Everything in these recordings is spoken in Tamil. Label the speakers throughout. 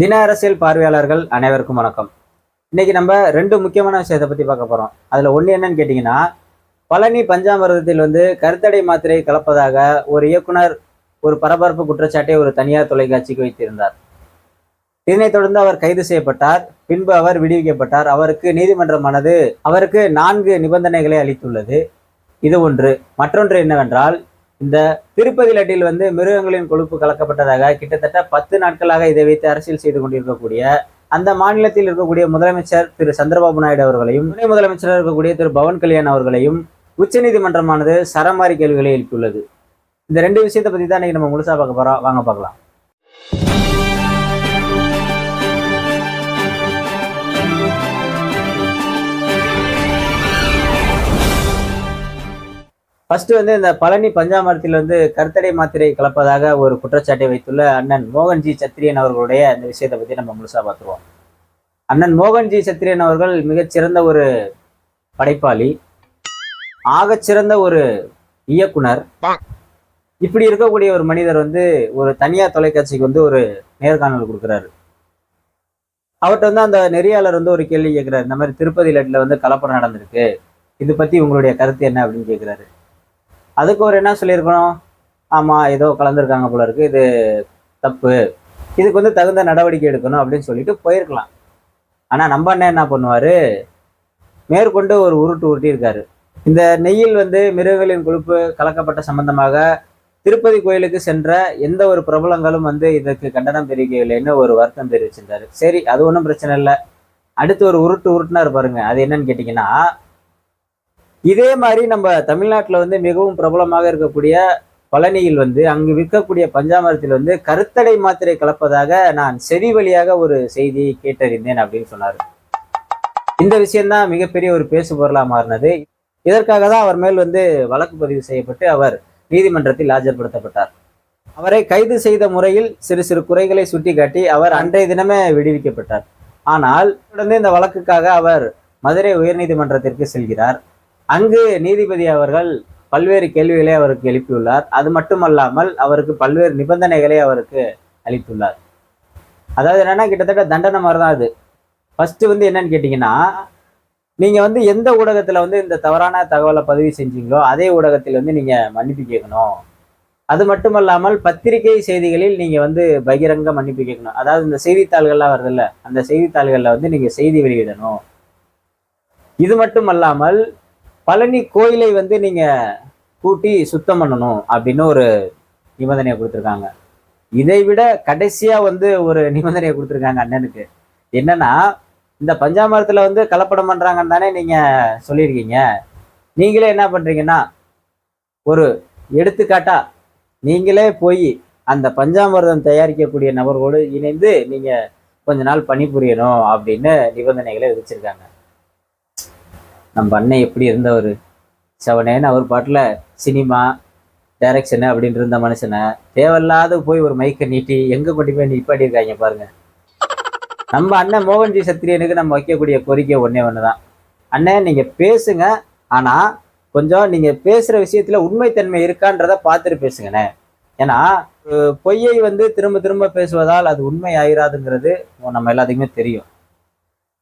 Speaker 1: தின அரசியல் பார்வையாளர்கள் அனைவருக்கும் வணக்கம். இன்னைக்கு நம்ம ரெண்டு முக்கியமான விஷயத்தை பத்தி பார்க்க போறோம். அதுல ஒண்ணு என்னன்னு கேட்டீங்கன்னா பழனி பஞ்சாமிரதத்தில் வந்து கருத்தடை மாத்திரை கலப்பதாக ஒரு இயக்குனர் ஒரு பரபரப்பு குற்றச்சாட்டை ஒரு தனியார் தொலைக்காட்சிக்கு வைத்திருந்தார். இதனைத் தொடர்ந்து அவர் கைது செய்யப்பட்டார். பின்பு அவர் விடுவிக்கப்பட்டார். அவருக்கு நீதிமன்றமானது அவருக்கு நான்கு நிபந்தனைகளை அளித்துள்ளது. இது ஒன்று. மற்றொன்று என்னவென்றால் இந்த திருப்பதி லட்டில் வந்து மிருகங்களின் கொழுப்பு கலக்கப்பட்டதாக கிட்டத்தட்ட பத்து நாட்களாக இதை வைத்து அரசியல் செய்து கொண்டிருக்கக்கூடிய அந்த மாநிலத்தில் இருக்கக்கூடிய முதலமைச்சர் திரு சந்திரபாபு நாயுடு அவர்களையும் துணை முதலமைச்சராக இருக்கக்கூடிய திரு பவன் கல்யாண் அவர்களையும் உச்சநீதிமன்றமானது சரமாரி கேள்விகளை எழுப்பியுள்ளது. இந்த ரெண்டு விஷயத்தை பத்தி தான் இன்னைக்கு நம்ம முழுசா பார்க்க போறோம். வாங்க பார்க்கலாம். ஃபர்ஸ்ட் வந்து இந்த பழனி பஞ்சாமரத்தில் வந்து கருத்தடை மாத்திரை கலப்பதாக ஒரு குற்றச்சாட்டை வைத்துள்ள அண்ணன் மோகன்ஜி சத்திரியன் அவர்களுடைய அந்த விஷயத்தை பத்தி நம்ம முழுசா பார்த்துருவோம். அண்ணன் மோகன்ஜி சத்திரியன் அவர்கள் மிகச்சிறந்த ஒரு படைப்பாளி ஆகச்சிறந்த ஒரு இயக்குனர். இப்படி இருக்கக்கூடிய ஒரு மனிதர் வந்து ஒரு தனியார் தொலைக்காட்சிக்கு வந்து ஒரு நேர்காணல் கொடுக்குறாரு. அவர்கிட்ட வந்து அந்த நெறியாளர் வந்து ஒரு கேள்வி கேட்குறாரு இந்த மாதிரி திருப்பதி லட்டில் வந்து கலப்படம் நடந்திருக்கு இது பத்தி உங்களுடைய கருத்து என்ன அப்படின்னு கேட்கிறாரு. அதுக்கு ஒரு என்ன சொல்லியிருக்கணும்? ஆமாம் ஏதோ கலந்துருக்காங்க போல இருக்கு. இது தப்பு. இதுக்கு வந்து தகுந்த நடவடிக்கை எடுக்கணும் அப்படின்னு சொல்லிட்டு போயிருக்கலாம். ஆனால் நம்ம அண்ணன் என்ன பண்ணுவார்? மேற்கொண்டு ஒரு உருட்டு உருட்டியிருக்காரு. இந்த நெய்யில் வந்து மிருகங்களின் கொழுப்பு கலக்கப்பட்ட சம்பந்தமாக திருப்பதி கோயிலுக்கு சென்ற எந்த ஒரு பிரபலங்களும் வந்து இதற்கு கண்டனம் தெரிவிக்கவில்லைன்னு ஒரு வருத்தம் தெரிவிச்சிருந்தாரு. சரி அது ஒன்றும் பிரச்சனை இல்லை. அடுத்து ஒரு உருட்டு உருட்டுனாரு பாருங்க அது என்னன்னு கேட்டிங்கன்னா இதே மாதிரி நம்ம தமிழ்நாட்டில் வந்து மிகவும் பிரபலமாக இருக்கக்கூடிய பழனியில் வந்து அங்கு விற்கக்கூடிய பஞ்சாமரத்தில் வந்து கருத்தடை மாத்திரை கலப்பதாக நான் செவி வழியாக ஒரு செய்தி கேட்டறிந்தேன் அப்படின்னு சொன்னார். இந்த விஷயம்தான் மிகப்பெரிய ஒரு பேசு பொருளா மாறினது. இதற்காக தான் அவர் மேல் வந்து வழக்கு பதிவு செய்யப்பட்டு அவர் நீதிமன்றத்தில் ஆஜர்படுத்தப்பட்டார். அவரை கைது செய்த முறையில் சிறு சிறு குறைகளை சுட்டிக்காட்டி அவர் அன்றைய தினமே விடுவிக்கப்பட்டார். ஆனால் தொடர்ந்து இந்த வழக்குக்காக அவர் மதுரை உயர்நீதிமன்றத்திற்கு செல்கிறார். அங்கு நீதிபதி அவர்கள் பல்வேறு கேள்விகளை அவருக்கு எழுப்பியுள்ளார். அது மட்டுமல்லாமல் அவருக்கு பல்வேறு நிபந்தனைகளை அவருக்கு அளித்துள்ளார். அதாவது என்னன்னா கிட்டத்தட்ட தண்டனை மாதிரி தான் அது. ஃபர்ஸ்ட் வந்து என்னன்னு கேட்டிங்கன்னா நீங்க வந்து எந்த ஊடகத்துல வந்து இந்த தவறான தகவலை பதிவு செஞ்சீங்களோ அதே ஊடகத்தில் வந்து நீங்க மன்னிப்பு கேட்கணும். அது மட்டுமல்லாமல் பத்திரிகை செய்திகளில் நீங்க வந்து பகிரங்க மன்னிப்பு கேட்கணும். அதாவது இந்த செய்தித்தாள்கள்லாம் வருதுல்ல அந்த செய்தித்தாள்களில் வந்து நீங்க செய்தி வெளியிடணும். இது மட்டும் அல்லாமல் பழனி கோயிலை வந்து நீங்க கூட்டி சுத்தம் பண்ணணும் அப்படின்னு ஒரு நிபந்தனையை கொடுத்துருக்காங்க. இதை விட கடைசியா வந்து ஒரு நிபந்தனையை கொடுத்துருக்காங்க அண்ணனுக்கு. என்னன்னா இந்த பஞ்சாமரத்துல வந்து கலப்படம் பண்றாங்கன்னு தானே நீங்க சொல்லியிருக்கீங்க. நீங்களே என்ன பண்றீங்கன்னா ஒரு எடுத்துக்காட்டா நீங்களே போய் அந்த பஞ்சாமிர்தம் தயாரிக்கக்கூடிய நபர்களோடு இணைந்து நீங்க கொஞ்ச நாள் பணிபுரியணும் அப்படின்னு நிபந்தனைகளை விதிச்சிருக்காங்க. நம்ம அண்ணன் எப்படி இருந்தவர்? செவனேன்னு அவர் பாட்டில் சினிமா டைரக்ஷனு அப்படின்னு இருந்த மனுஷனை தேவையில்லாத போய் ஒரு மைக்கை நீட்டி எங்கே கொண்டு போய் நிப்பாட்டி இருக்காங்க பாருங்க. நம்ம அண்ணன் மோகன்ஜி சத்திரியனுக்கு நம்ம வைக்கக்கூடிய கோரிக்கை ஒன்றே ஒன்று தான் அண்ணன் நீங்கள் பேசுங்க. ஆனால் கொஞ்சம் நீங்கள் பேசுகிற விஷயத்தில் உண்மைத்தன்மை இருக்கான்றத பார்த்துட்டு பேசுங்கண்ணே. ஏன்னா பொய்யை வந்து திரும்ப திரும்ப பேசுவதால் அது உண்மை ஆயிராதுங்கிறது நம்ம எல்லாத்துக்குமே தெரியும்.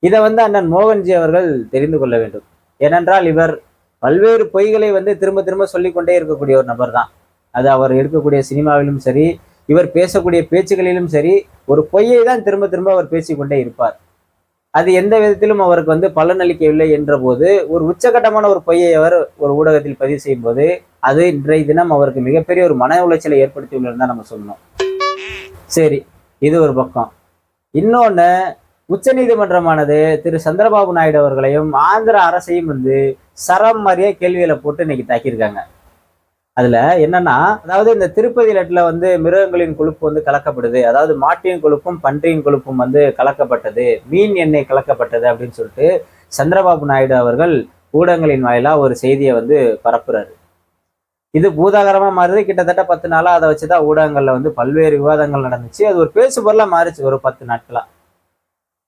Speaker 1: இதை வந்து அண்ணன் மோகன்ஜி அவர்கள் தெரிந்து கொள்ள வேண்டும். ஏனென்றால் இவர் பல்வேறு பொய்களை வந்து திரும்ப திரும்ப சொல்லிக்கொண்டே இருக்கக்கூடிய ஒரு நபர் தான் அது அவர் எடுக்கக்கூடிய சினிமாவிலும் சரி இவர் பேசக்கூடிய பேச்சுகளிலும் சரி ஒரு பொய்யை தான் திரும்ப திரும்ப அவர் பேசிக்கொண்டே இருப்பார். அது எந்த விதத்திலும் அவருக்கு வந்து பலனளிக்கவில்லை என்ற போது ஒரு உச்சகட்டமான ஒரு பொய்யை அவர் ஒரு ஊடகத்தில் பதிவு செய்யும் போது அது இன்றைய தினம் அவருக்கு மிகப்பெரிய ஒரு மன உளைச்சலை ஏற்படுத்தியுள்ளது தான் நம்ம சொல்லணும். சரி இது ஒரு பக்கம். இன்னொன்று உச்சநீதிமன்றமானது திரு சந்திரபாபு நாயுடு அவர்களையும் ஆந்திர அரசையும் வந்து சரம் மாதிரியே கேள்வியில போட்டு இன்னைக்கு தாக்கியிருக்காங்க. அதுல என்னன்னா அதாவது இந்த திருப்பதி லட்டுல வந்து மிருகங்களின் கொழுப்பு வந்து கலக்கப்படுது. அதாவது மாட்டின் கொழுப்பும் பன்றியின் கொழுப்பும் வந்து கலக்கப்பட்டது. மீன் எண்ணெய் கலக்கப்பட்டது அப்படின்னு சொல்லிட்டு சந்திரபாபு நாயுடு அவர்கள் ஊடகங்களின் வாயிலாக ஒரு செய்தியை வந்து பரப்புறாரு. இது பூதாகரமாக மாறுது. கிட்டத்தட்ட பத்து நாளா அதை வச்சு தான் ஊடகங்களில் வந்து பல்வேறு விவாதங்கள் நடந்துச்சு. அது ஒரு பேசுபொருளாக மாறிச்சு ஒரு பத்து நாட்களா.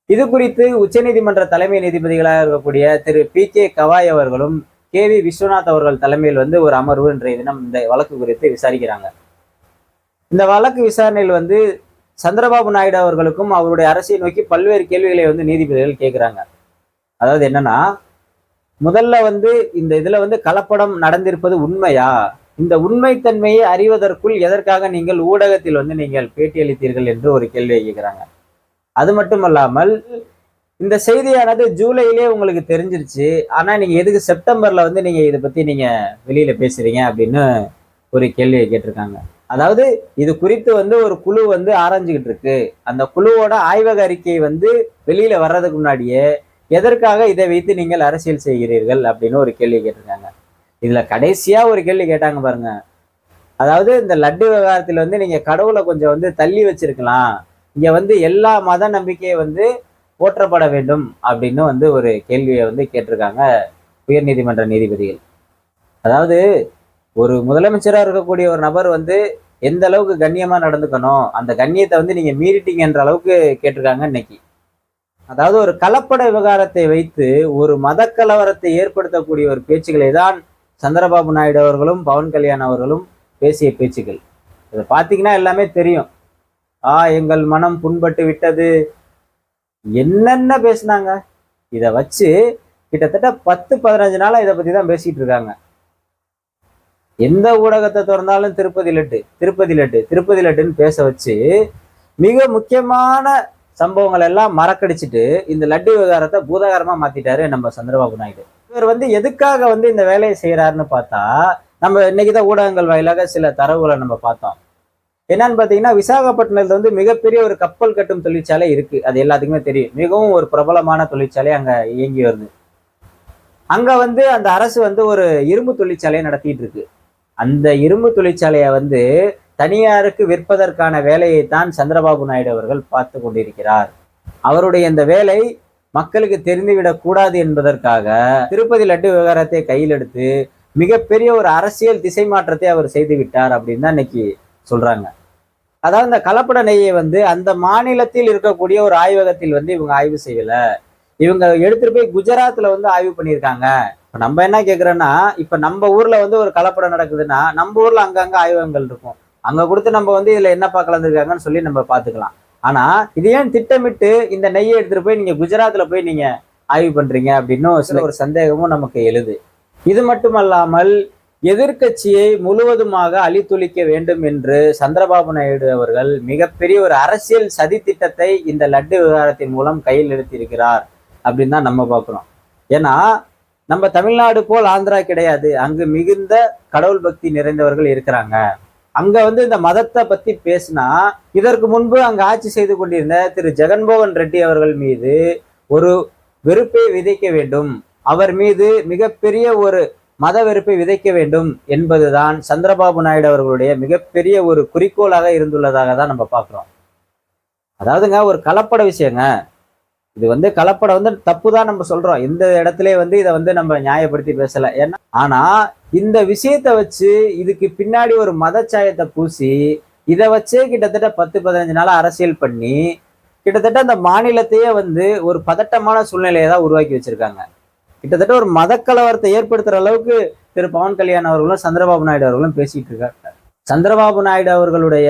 Speaker 1: இது குறித்து உச்சநீதிமன்ற தலைமை நீதிபதிகளாக இருக்கக்கூடிய திரு பி கே கவாய் அவர்களும் கே வி விஸ்வநாத் அவர்கள் தலைமையில் வந்து ஒரு அமர்வு இன்றைய தினம் இந்த வழக்கு குறித்து விசாரிக்கிறாங்க. இந்த வழக்கு விசாரணையில் வந்து சந்திரபாபு நாயுடு அவர்களுக்கும் அவருடைய அரசியல் நோக்கி பல்வேறு கேள்விகளை வந்து நீதிபதிகள் கேட்குறாங்க. அதாவது என்னன்னா முதல்ல வந்து இந்த இதுல வந்து கலப்படம் நடந்திருப்பது உண்மையா? இந்த உண்மைத்தன்மையை அறிவதற்குள் எதற்காக நீங்கள் ஊடகத்தில் வந்து நீங்கள் பேட்டியளித்தீர்கள் என்று ஒரு கேள்வியை கேட்குறாங்க. அது மட்டுமல்லாமல் இந்த செய்தியானது ஜூலையிலே உங்களுக்கு தெரிஞ்சிருச்சு. ஆனால் நீங்கள் எதுக்கு செப்டம்பரில் வந்து நீங்கள் இதை பற்றி நீங்கள் வெளியில் பேசுகிறீங்க அப்படின்னு ஒரு கேள்வியை கேட்டிருக்காங்க. அதாவது இது குறித்து வந்து ஒரு குழு வந்து ஆராய்ஞ்சிக்கிட்டு இருக்கு. அந்த குழுவோட ஆய்வக அறிக்கை வந்து வெளியில வர்றதுக்கு முன்னாடியே எதற்காக இதை வைத்து நீங்கள் அரசியல் செய்கிறீர்கள் அப்படின்னு ஒரு கேள்வி கேட்டிருக்காங்க. இதுல கடைசியா ஒரு கேள்வி கேட்டாங்க பாருங்க. அதாவது இந்த லட்டு விவகாரத்தில் வந்து நீங்க கடவுளை கொஞ்சம் வந்து தள்ளி வச்சிருக்கலாம். இங்கே வந்து எல்லா மத நம்பிக்கையை வந்து போற்றப்பட வேண்டும் அப்படின்னு வந்து ஒரு கேள்வியை வந்து கேட்டிருக்காங்க உயர்நீதிமன்ற நீதிபதிகள். அதாவது ஒரு முதலமைச்சராக இருக்கக்கூடிய ஒரு நபர் வந்து எந்த அளவுக்கு கண்ணியமாக நடந்துக்கணும் அந்த கண்ணியத்தை வந்து நீங்கள் மீறிட்டீங்கன்ற அளவுக்கு கேட்டிருக்காங்க இன்னைக்கு. அதாவது ஒரு கலப்பட விவகாரத்தை வைத்து ஒரு மத கலவரத்தை ஏற்படுத்தக்கூடிய ஒரு பேச்சுக்களை தான் சந்திரபாபு நாயுடு அவர்களும் பவன் கல்யாண் அவர்களும் பேசிய பேச்சுக்கள். இதை பார்த்தீங்கன்னா எல்லாமே தெரியும். ஆ எங்கள் மனம் புண்பட்டு விட்டது. என்னென்ன பேசுனாங்க? இதை வச்சு கிட்டத்தட்ட பத்து பதினஞ்சு நாளா இதை பற்றி தான் பேசிட்டு இருக்காங்க. எந்த ஊடகத்தை திறந்தாலும் திருப்பதி லட்டு திருப்பதி லட்டு திருப்பதி லட்டுன்னு பேச வச்சு மிக முக்கியமான சம்பவங்கள் எல்லாம் மறக்கடிச்சிட்டு இந்த லட்டு விவகாரத்தை பூதகாரமாக மாத்திட்டாரு நம்ம சந்திரபாபு நாயுடு. இவர் வந்து எதுக்காக வந்து இந்த வேலையை செய்யறாருன்னு பார்த்தா நம்ம இன்னைக்கு தான் ஊடகங்கள் வாயிலாக சில தரவுகளை நம்ம பார்த்தோம். என்னன்னு பார்த்தீங்கன்னா விசாகப்பட்டினத்துல வந்து மிகப்பெரிய ஒரு கப்பல் கட்டும் தொழிற்சாலை இருக்கு. அது எல்லாத்துக்குமே தெரியும். மிகவும் ஒரு பிரபலமான தொழிற்சாலை அங்க இயங்கி வருது. அங்க வந்து அந்த அரசு வந்து ஒரு இரும்பு தொழிற்சாலையை நடத்திட்டு இருக்கு. அந்த இரும்பு தொழிற்சாலையை வந்து தனியாருக்கு விற்பதற்கான வேலையை தான் சந்திரபாபு நாயுடு அவர்கள் பார்த்து கொண்டிருக்கிறார். அவருடைய இந்த வேலை மக்களுக்கு தெரிந்துவிடக் கூடாது என்பதற்காக திருப்பதி லட்டு விவகாரத்தை கையில் எடுத்து மிகப்பெரிய ஒரு அரசியல் திசை மாற்றத்தை அவர் செய்து விட்டார் அப்படின்னு தான் இன்னைக்கு சொல்றாங்க. அதாவது இந்த கலப்பட நெய்யை வந்து அந்த மாநிலத்தில் இருக்கக்கூடிய ஒரு ஆய்வகத்தில் வந்து இவங்க ஆய்வு செய்யல. இவங்க எடுத்துட்டு போய் குஜராத்ல வந்து ஆய்வு பண்ணியிருக்காங்க. இப்ப நம்ம என்ன கேட்குறோன்னா இப்ப நம்ம ஊர்ல வந்து ஒரு கலப்படம் நடக்குதுன்னா நம்ம ஊர்ல அங்கங்க ஆய்வகங்கள் இருக்கும். அங்க கொடுத்து நம்ம வந்து இதுல என்னப்பா கலந்துருக்காங்கன்னு சொல்லி நம்ம பாத்துக்கலாம் ஆனா இது ஏன் திட்டமிட்டு இந்த நெய்யை எடுத்துட்டு போய் நீங்க குஜராத்ல போய் நீங்க ஆய்வு பண்றீங்க அப்படின்னு சில ஒரு சந்தேகமும் நமக்கு எழுது. இது மட்டுமல்லாமல் எதிர்க்கட்சியை முழுவதுமாக அழித்துளிக்க வேண்டும் என்று சந்திரபாபு நாயுடு அவர்கள் மிகப்பெரிய ஒரு அரசியல் சதி திட்டத்தை இந்த லட்டு விவகாரத்தின் மூலம் கையில் எடுத்திருக்கிறார் அப்படின்னு தான் நம்ம பார்க்குறோம். ஏன்னா நம்ம தமிழ்நாடு போல் ஆந்திரா கிடையாது. அங்கு மிகுந்த கடவுள் பக்தி நிறைந்தவர்கள் இருக்கிறாங்க. அங்க வந்து இந்த மதத்தை பத்தி பேசினா இதற்கு முன்பு அங்க ஆட்சி செய்து கொண்டிருந்த திரு ஜெகன்மோகன் ரெட்டி அவர்கள் மீது ஒரு வெறுப்பை விதைக்க வேண்டும். அவர் மீது மிகப்பெரிய ஒரு மத வெறுப்பை விதைக்க வேண்டும் என்பதுதான் சந்திரபாபு நாயுடு அவர்களுடைய மிகப்பெரிய ஒரு குறிக்கோளாக இருந்துள்ளதாக தான் நம்ம பார்க்குறோம். அதாவதுங்க ஒரு கலப்பட விஷயங்க. இது வந்து கலப்படம் வந்து தப்பு தான் நம்ம சொல்றோம். இந்த இடத்துல வந்து இதை வந்து நம்ம நியாயப்படுத்தி பேசல. ஏன்னா ஆனா இந்த விஷயத்த வச்சு இதுக்கு பின்னாடி ஒரு மதச்சாயத்தை பூசி இதை வச்சே கிட்டத்தட்ட பத்து பதினஞ்சு நாள் அரசியல் பண்ணி கிட்டத்தட்ட அந்த மாநிலத்தையே வந்து ஒரு பதட்டமான சூழ்நிலையை தான் உருவாக்கி வச்சிருக்காங்க. கிட்டத்தட்ட ஒரு மதக்கலவரத்தை ஏற்படுத்துற அளவுக்கு திரு பவன் கல்யாண் அவர்களும் சந்திரபாபு நாயுடு அவர்களும் பேசிட்டு இருக்காங்க. சந்திரபாபு நாயுடு அவர்களுடைய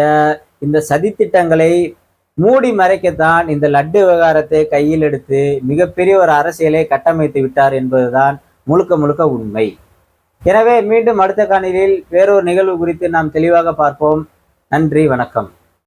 Speaker 1: இந்த சதி திட்டங்களை மூடி மறைக்கத்தான் இந்த லட்டு விவகாரத்தை கையில் எடுத்து மிகப்பெரிய ஒரு அரசியலை கட்டமைத்து விட்டார் என்பதுதான் முழுக்க முழுக்க உண்மை. எனவே மீண்டும் அடுத்த காணொலியில் வேறொரு நிகழ்வு குறித்து நாம் தெளிவாக பார்ப்போம். நன்றி வணக்கம்.